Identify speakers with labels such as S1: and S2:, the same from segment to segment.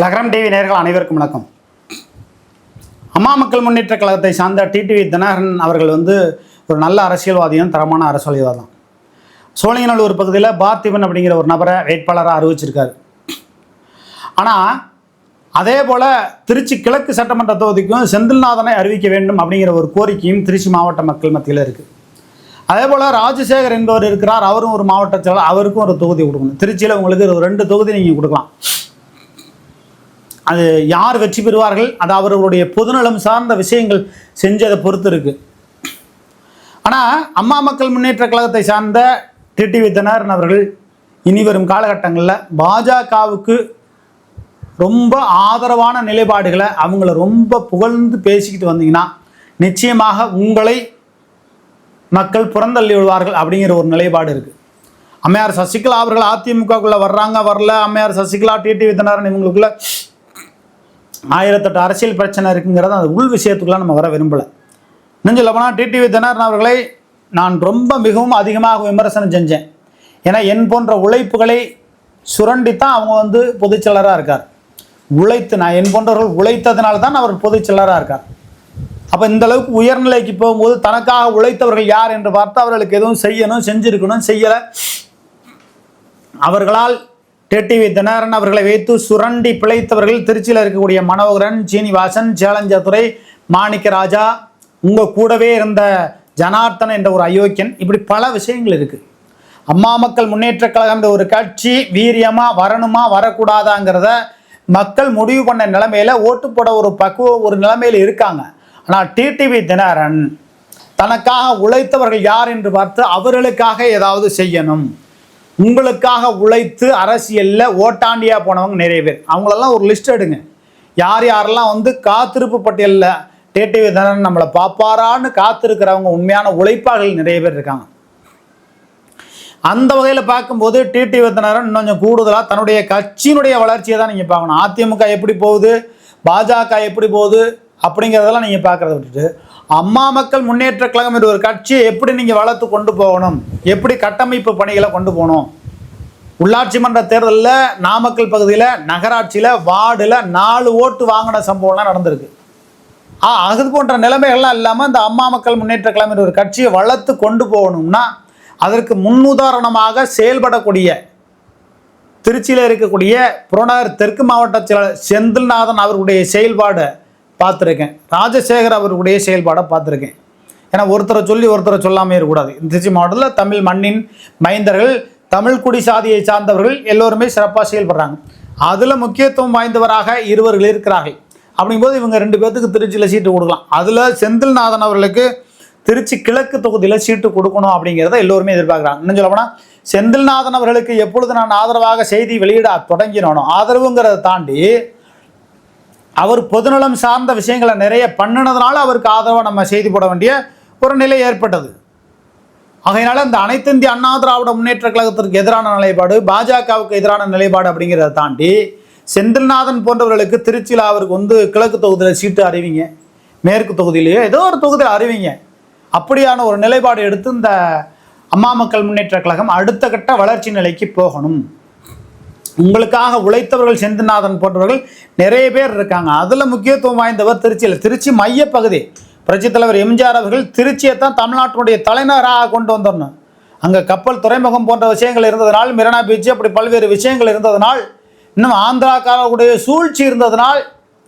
S1: லக்ரம் TV நேர்கள் அனைவருக்கும் வணக்கம். அம்மா மக்கள் முன்னேற்ற கழகத்தை சார்ந்த டிடிவி தினகரன் அவர்கள் வந்து ஒரு நல்ல அரசியல்வாதியும் தரமான அரசியல்வாதி தான் சோழிங்கநல்லூர் பகுதியில் பார்த்திபன் அப்படிங்கிற ஒரு நபரை வேட்பாளராக அறிவிச்சிருக்காரு. ஆனால் அதே போல் திருச்சி கிழக்கு சட்டமன்ற தொகுதிக்கும் செந்தில்நாதனை அறிவிக்க வேண்டும் அப்படிங்கிற ஒரு கோரிக்கையும் திருச்சி மாவட்ட மக்கள் மத்தியில் இருக்குது அதே போல் ராஜசேகர் என்பவர் இருக்கிறார் அவரும் ஒரு மாவட்டத்தில் அவருக்கும் ஒரு தொகுதி கொடுக்கணும். திருச்சியில் உங்களுக்கு ஒரு ரெண்டு தொகுதி நீங்கள் கொடுக்கலாம். அது யார் வெற்றி பெறுவார்கள்? அது அவர்களுடைய பொதுநலம் சார்ந்த விஷயங்கள் செஞ்சதை பொறுத்து இருக்கு. ஆனால் அம்மா மக்கள் முன்னேற்ற கழகத்தை சார்ந்த டிடிவி தினகரன் அவர்கள் இனி வரும் காலகட்டங்களில் பாஜகவுக்கு ரொம்ப ஆதரவான நிலைப்பாடுகளை அவங்கள ரொம்ப புகழ்ந்து பேசிக்கிட்டு வந்தீங்கன்னா நிச்சயமாக உங்களை மக்கள் புறந்தள்ளி விடுவார்கள் அப்படிங்கிற ஒரு நிலைப்பாடு இருக்குது அம்மையார் சசிகலா அவர்கள் அதிமுகக்குள்ளே வர்றாங்க வரல. அம்மையார் சசிகலா டிடிவி தினகரன் இவங்களுக்குள்ள ஆயிரத்தெட்டு அரசியல் பிரச்சனை இருக்குங்கிறத அந்த உள் விஷயத்துக்குலாம் நம்ம வர விரும்பலை. இன்னும் சொல்ல போனால் டிடிவி தினகரன் அவர்களை நான் ரொம்ப மிகவும் அதிகமாக விமர்சனம் செஞ்சேன். ஏன்னா என் போன்ற உழைப்புகளை சுரண்டித்தான் அவங்க வந்து பொதுச்செயலராக இருக்கார். உழைத்து நான் என் போன்றவர்கள் உழைத்ததுனால தான் அவர் பொதுச்செயலராக இருக்கார். அப்போ இந்த அளவுக்கு உயர்நிலைக்கு போகும்போது தனக்காக உழைத்தவர்கள் யார் என்று பார்த்து அவர்களுக்கு எதுவும் செய்யணும் செஞ்சிருக்கணும் செய்யலை. அவர்களால் டிடிவி தினகரன் அவர்களை வைத்து சுரண்டி பிழைத்தவர்கள் திருச்சியில் இருக்கக்கூடிய மனோகரன் சீனிவாசன் சேலஞ்சதுரை மாணிக்கராஜா உங்கள் கூடவே இருந்த ஜனார்த்தன் என்ற ஒரு அயோக்கியன். இப்படி பல விஷயங்கள் இருக்குது அம்மா மக்கள் முன்னேற்ற கழகம் என்ற ஒரு கட்சி வீரியமாக வரணுமா வரக்கூடாதாங்கிறத மக்கள் முடிவு பண்ண நிலைமையில் ஓட்டு போட ஒரு பக்குவ ஒரு நிலைமையில் இருக்காங்க. ஆனால் டிடிவி தினகரன் தனக்காக உழைத்தவர்கள் யார் என்று பார்த்து அவர்களுக்காக ஏதாவது செய்யணும். உங்களுக்காக உழைத்து அரசியலில் ஓட்டாண்டியாக போனவங்க நிறைய பேர். அவங்களெல்லாம் ஒரு லிஸ்ட் எடுங்க. யார் யாரெல்லாம் வந்து காத்திருப்பு பட்டியலில் டிடிவி தினகரன் நம்மளை பாப்பாரான்னு காத்திருக்கிறவங்க உண்மையான உழைப்பாளர்கள் நிறைய பேர் இருக்காங்க. அந்த வகையில் பார்க்கும்போது டிடி வித்தனரன் இன்னும் கொஞ்சம் கூடுதலாக தன்னுடைய கட்சியினுடைய வளர்ச்சியை தான் நீங்கள் பார்க்கணும். அதிமுக எப்படி போகுது? பாஜக எப்படி போகுது? அப்படிங்கிறதெல்லாம் நீங்கள் பார்க்குறத விட்டுட்டு அம்மா மக்கள் முன்னேற்ற கழகம் என்ற ஒரு கட்சியை எப்படி நீங்கள் வளர்த்து கொண்டு போகணும்? எப்படி கட்டமைப்பு பணிகளை கொண்டு போகணும்? உள்ளாட்சி மன்ற தேர்தலில் நாமக்கல் பகுதியில் நகராட்சியில் வார்டில் நாலு ஓட்டு வாங்கின சம்பவம்லாம் நடந்திருக்கு. ஆ அது போன்ற நிலைமைகள்லாம் இல்லாமல் இந்த அம்மா மக்கள் முன்னேற்ற கழகம் என்ற ஒரு கட்சியை வளர்த்து கொண்டு போகணும்னா அதற்கு முன்னுதாரணமாக செயல்படக்கூடிய திருச்சியில் இருக்கக்கூடிய புறநகர் தெற்கு மாவட்ட செயலாளர் செந்தில்நாதன் அவர்களுடைய செயல்பாடு பார்த்துருக்கேன். ராஜசேகர் அவர்களுடைய செயல்பாடை பார்த்துருக்கேன். ஏன்னா ஒருத்தரை சொல்லி ஒருத்தரை சொல்லாமல் இருக்கக்கூடாது. இந்த திருச்சி மாவட்டத்தில் தமிழ் மண்ணின் மைந்தர்கள் தமிழ் குடி சாதியை சார்ந்தவர்கள் எல்லோருமே சிறப்பாக செயல்படுறாங்க. அதில் முக்கியத்துவம் வாய்ந்தவராக இருவர்கள் இருக்கிறார்கள். அப்படிங்கும்போது இவங்க ரெண்டு பேர்த்துக்கு திருச்சியில் சீட்டு கொடுக்கலாம். அதில் செந்தில்நாதன் அவர்களுக்கு திருச்சி கிழக்கு தொகுதியில் சீட்டு கொடுக்கணும் அப்படிங்கிறத எல்லோருமே எதிர்பார்க்குறாங்க. இன்னும் சொல்ல போனால் செந்தில்நாதன் அவர்களுக்கு எப்பொழுது நான் ஆதரவாக செய்தி வெளியிட தொடங்கினோனோ ஆதரவுங்கிறத தாண்டி அவர் பொதுநலம் சார்ந்த விஷயங்களை நிறைய பண்ணினதுனால அவருக்கு ஆதரவாக நம்ம செய்தி போட வேண்டிய ஒரு நிலை ஏற்பட்டது. ஆகையினால இந்த அனைத்து இந்திய அண்ணா திராவிட முன்னேற்ற கழகத்திற்கு எதிரான நிலைப்பாடு பாஜகவுக்கு எதிரான நிலைப்பாடு அப்படிங்கிறத தாண்டி செந்தில்நாதன் போன்றவர்களுக்கு திருச்சியில் அவருக்கு வந்து கிழக்கு தொகுதியில் சீட்டு அறிவிங்க. மேற்கு தொகுதியிலேயோ ஏதோ ஒரு தொகுதியில் அறிவிங்க. அப்படியான ஒரு நிலைப்பாடு எடுத்து இந்த அம்மா மக்கள் முன்னேற்ற கழகம் அடுத்த கட்ட வளர்ச்சி நிலைக்கு போகணும். உங்களுக்காக உழைத்தவர்கள் செந்திநாதன் போன்றவர்கள் நிறைய பேர் இருக்காங்க. அதில் முக்கியத்துவம் வாய்ந்தவர் திருச்சியில். திருச்சி மையப்பகுதி. புரட்சித் தலைவர் எம்ஜிஆர் அவர்கள் திருச்சியை தான் தமிழ்நாட்டினுடைய தலைநகராக கொண்டு வந்துடணும் அங்கே கப்பல் துறைமுகம் போன்ற விஷயங்கள் இருந்ததனால் மெரினா பீச் அப்படி பல்வேறு விஷயங்கள் இருந்ததனால் இன்னும் ஆந்திராக்காரர்களுடைய சூழ்ச்சி இருந்ததனால்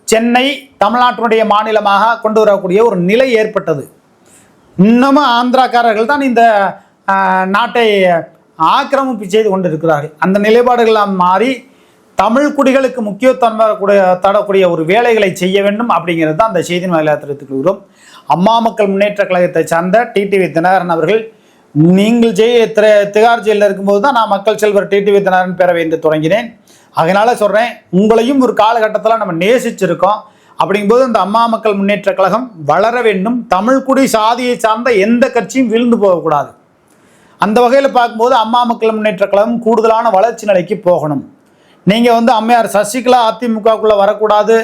S1: சென்னை தமிழ்நாட்டினுடைய மாநிலமாக கொண்டு வரக்கூடிய ஒரு நிலை ஏற்பட்டது. இன்னமும் ஆந்திராக்காரர்கள் தான் இந்த நாட்டை ஆக்கிரமிப்பு செய்து கொண்டிருக்கிறார்கள். அந்த நிலைப்பாடுகள்லாம் மாறி தமிழ் குடிகளுக்கு முக்கியத்துவம் கூட தரக்கூடிய ஒரு வேலைகளை செய்ய வேண்டும் அப்படிங்கிறது தான் அந்த செய்தி வாயிலாக தெரிவித்துக் கொள்கிறோம். அம்மா மக்கள் முன்னேற்ற கழகத்தை சார்ந்த டிடிவி தினகரன் அவர்கள் நீங்கள் ஜெய திகார் ஜெயிலில் இருக்கும்போது தான் நான் மக்கள் செல்வர் டிடிவி தினகரன் பேரவை என்று தொடங்கினேன். அதனால சொல்கிறேன் உங்களையும் ஒரு காலகட்டத்தில் நம்ம நேசிச்சிருக்கோம். அப்படிங்கும்போது இந்த அம்மா மக்கள் முன்னேற்ற கழகம் வளர வேண்டும். தமிழ்குடி சாதியை சார்ந்த எந்த கட்சியும் விழுந்து போகக்கூடாது. அந்த வகையில் பார்க்கும்போது அம்மா மக்கள் முன்னேற்ற கழகம் கூடுதலான வளர்ச்சி நிலைக்கு போகணும். நீங்கள் வந்து அம்மையார் சசிகலா அதிமுகக்குள்ளே வரக்கூடாது.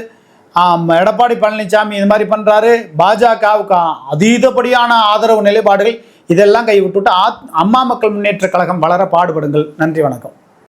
S1: எடப்பாடி பழனிசாமி இது மாதிரி பண்ணுறாரு பாஜகவுக்கு அதீதப்படியான ஆதரவு நிலைப்பாடுகள் இதெல்லாம் கைவிட்டுட்டு ஆத் அம்மா மக்கள் முன்னேற்ற கழகம் வளர பாடுபடுங்கள். நன்றி வணக்கம்.